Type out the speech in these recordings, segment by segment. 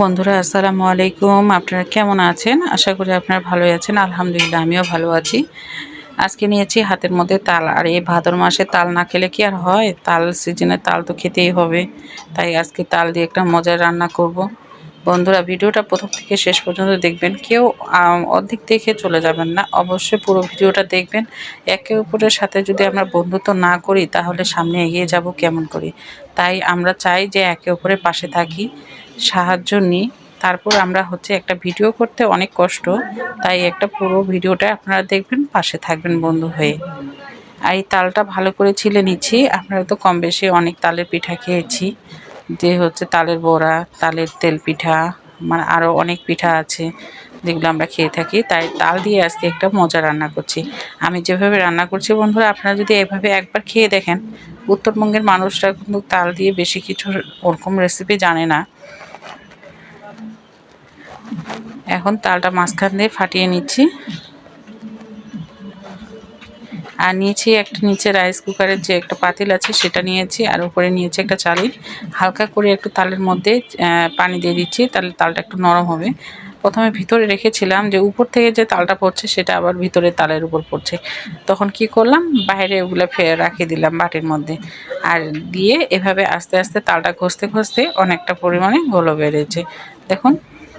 বন্ধুরা, আসসালামু আলাইকুম। আপনারা কেমন আছেন? আশা করি আপনারা ভালোই আছেন। আলহামদুলিল্লাহ, আমিও ভালো আছি। আজকে নিয়েছি হাতের মধ্যে তাল। আর এই ভাদর মাসে তাল না খেলে কি আর হয়? তাল সিজনে তাল তো খেতেই হবে। তাই আজকে তাল দিয়ে একটা মজার রান্না করব। বন্ধুরা, ভিডিওটা প্রথম থেকে শেষ পর্যন্ত দেখবেন। কেউ অর্ধেক দেখে চলে যাবেন না। অবশ্যই পুরো ভিডিওটা দেখবেন। একে অপরের সাথে যদি আমরা বন্ধুত্ব না করি, তাহলে সামনে এগিয়ে যাব কেমন করি? তাই আমরা চাই যে একে অপরের পাশে থাকি। সাহায্য নিই। তারপর আমরা হচ্ছে একটা ভিডিও করতে অনেক কষ্ট। তাই একটা পুরো ভিডিওটা আপনারা দেখবেন, পাশে থাকবেন বন্ধু হয়ে। আর এই তালটা ভালো করে ছিলে নিচ্ছি। আপনারা তো কম বেশি অনেক তালের পিঠা খেয়েছি। যে হচ্ছে তালের বড়া, তালের তেল পিঠা মানে আরও অনেক পিঠা আছে যেগুলো আমরা খেয়ে থাকি। তাই তাল দিয়ে আজকে একটা মজা রান্না করছি। আমি যেভাবে রান্না করছি বন্ধুরা, আপনারা যদি এভাবে একবার খেয়ে দেখেন, উত্তরবঙ্গের মানুষরা কিন্তু তাল দিয়ে বেশি কিছু ওরকম রেসিপি জানে না। এখন তালটা মাঝখান দিয়ে ফাটিয়ে নিচ্ছি। আর নিয়েছি একটা নিচে রাইস কুকারের যে একটা পাতিল আছে সেটা নিয়েছি, আর উপরে নিয়েছি একটা চালি। হালকা করে একটু তালের মধ্যে পানি দিয়ে দিচ্ছি, তাহলে তালটা একটু নরম হবে। প্রথমে ভিতরে রেখেছিলাম যে উপর থেকে যে তালটা পড়ছে সেটা আবার ভিতরে তালের উপর পড়ছে। তখন কি করলাম? বাইরে ওগুলো ফেলে রাখিয়ে দিলাম বাটির মধ্যে। আর দিয়ে এভাবে আস্তে আস্তে তালটা ঘষতে ঘষতে অনেকটা পরিমাণে গোলো বেড়েছে। দেখুন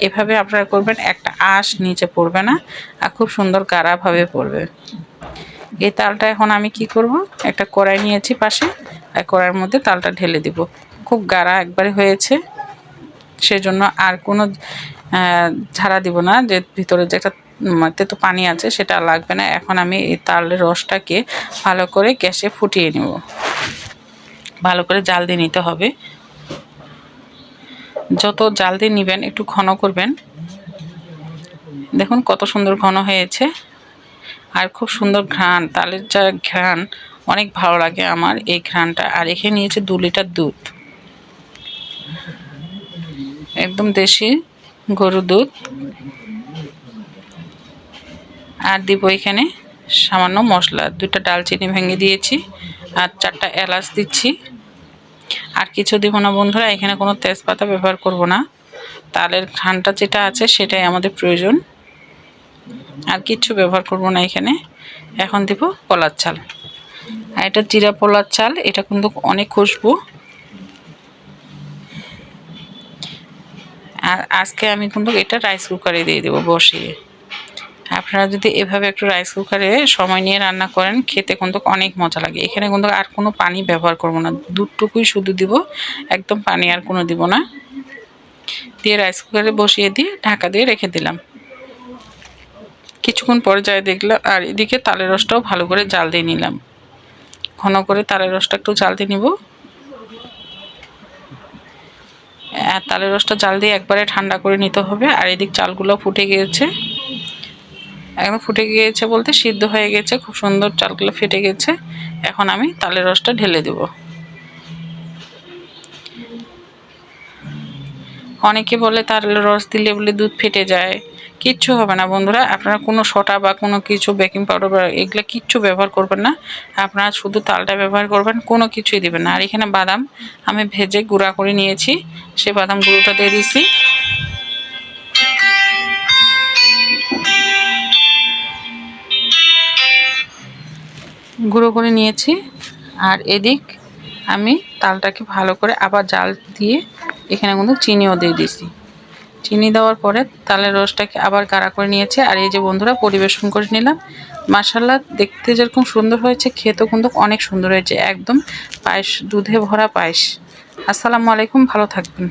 এভাবে আপনারা করবেন, একটা আঁশ নিচে পড়বে না, আর খুব সুন্দর গাঢ়াভাবে পড়বে। এই তালটা এখন আমি কি করব? একটা কড়াই নিয়েছি পাশে, আর কড়াইয়ের মধ্যে তালটা ঢেলে দিব। খুব গাড়া একবারে হয়েছে, সেজন্য আর কোনো ঝাড়া দিব না, যে ভিতরে যে একটা তো পানি আছে, সেটা লাগবে না। এখন আমি এই তালের রসটাকে ভালো করে গ্যাসে ফুটিয়ে নেব। ভালো করে জাল দিয়ে নিতে হবে। যত জাল দিয়ে নেবেন, একটু ঘন করবেন। দেখুন কত সুন্দর ঘন হয়েছে। আর খুব সুন্দর ঘ্রাণ, তালের যা ঘ্রাণ, অনেক ভালো লাগে আমার এই ঘ্রাণটা। আর এখানে নিয়েছে দু লিটার দুধ। একদম দেশি গরুর দুধ। আর দিব এখানে সামান্য মশলা। দুটা ডালচিনি ভেঙে দিয়েছি আর চারটা এলাচ দিচ্ছি। আর কিছু দিব না বন্ধুরা, এখানে কোনো তেজপাতা ব্যবহার করব না। তালের ঘানটা যেটা আছে সেটাই আমাদের প্রয়োজন। আর কিচ্ছু ব্যবহার করব না এখানে। এখন দিব পোলার চাল। আর এটা জিরা পোলার চাল, এটা কিন্তু অনেক খুশবু। আর আজকে আমি কিন্তু এটা রাইস কুকারে দিয়ে দেবো বসিয়ে। আপনারা যদি এভাবে একটু রাইস কুকারে সময় নিয়ে রান্না করেন, খেতে কিন্তু অনেক মজা লাগে। এখানে কিন্তু আর কোনো পানি ব্যবহার করব না। দুধটুকুই শুধু দিব, একদম পানি আর কোনো দিব না। দিয়ে রাইস কুকারে বসিয়ে দিয়ে ঢাকা দিয়ে রেখে দিলাম। কিছুক্ষণ পরে যাই দেখলাম, আর এদিকে তালের রসটাও ভালো করে জাল দিয়ে নিলাম। ঘন করে তালের রসটা একটু জাল দিয়ে নিব। তালের রসটা জাল দিয়ে একবারে ঠান্ডা করে নিতে হবে, আর এদিক চালগুলো ফুটে গিয়েছে। একদম ফুটে গিয়েছে বলতে সিদ্ধ হয়ে গেছে, খুব সুন্দর চালগুলো ফেটে গেছে। এখন আমি তালের রসটা ঢেলে দেব। অনেকে বলে তালের রস দিলে বলে দুধ ফেটে যায়। কিচ্ছু হবে না বন্ধুরা, আপনারা কোনো সোটা বা কোনো কিছু, বেকিং পাউডার বা এগুলো কিচ্ছু ব্যবহার করবেন না। আপনারা শুধু তালটা ব্যবহার করবেন, কোনো কিছুই দেবেন না। আর এখানে বাদাম আমি ভেজে গুঁড়া করে নিয়েছি। সে বাদাম গুঁড়োটা দিয়ে দিয়েছি গুঁড়ো করে নিয়েছি। আর এদিক আমি তালটাকে ভালো করে আবার জাল দিয়ে এখানে কিন্তু চিনিও দিয়ে দিয়েছি। চিনি দেওয়ার পরে তালের রসটাকে আবার গাঢ়া করে নিয়েছে। আর এই যে বন্ধুরা, পরিবেশন করে নিলাম। মাসাল্লা দেখতে যেরকম সুন্দর হয়েছে, খেতেও কিন্তু অনেক সুন্দর হয়েছে। একদম পায়েস, দুধে ভরা পায়েস। আসসালামু আলাইকুম, ভালো থাকবেন।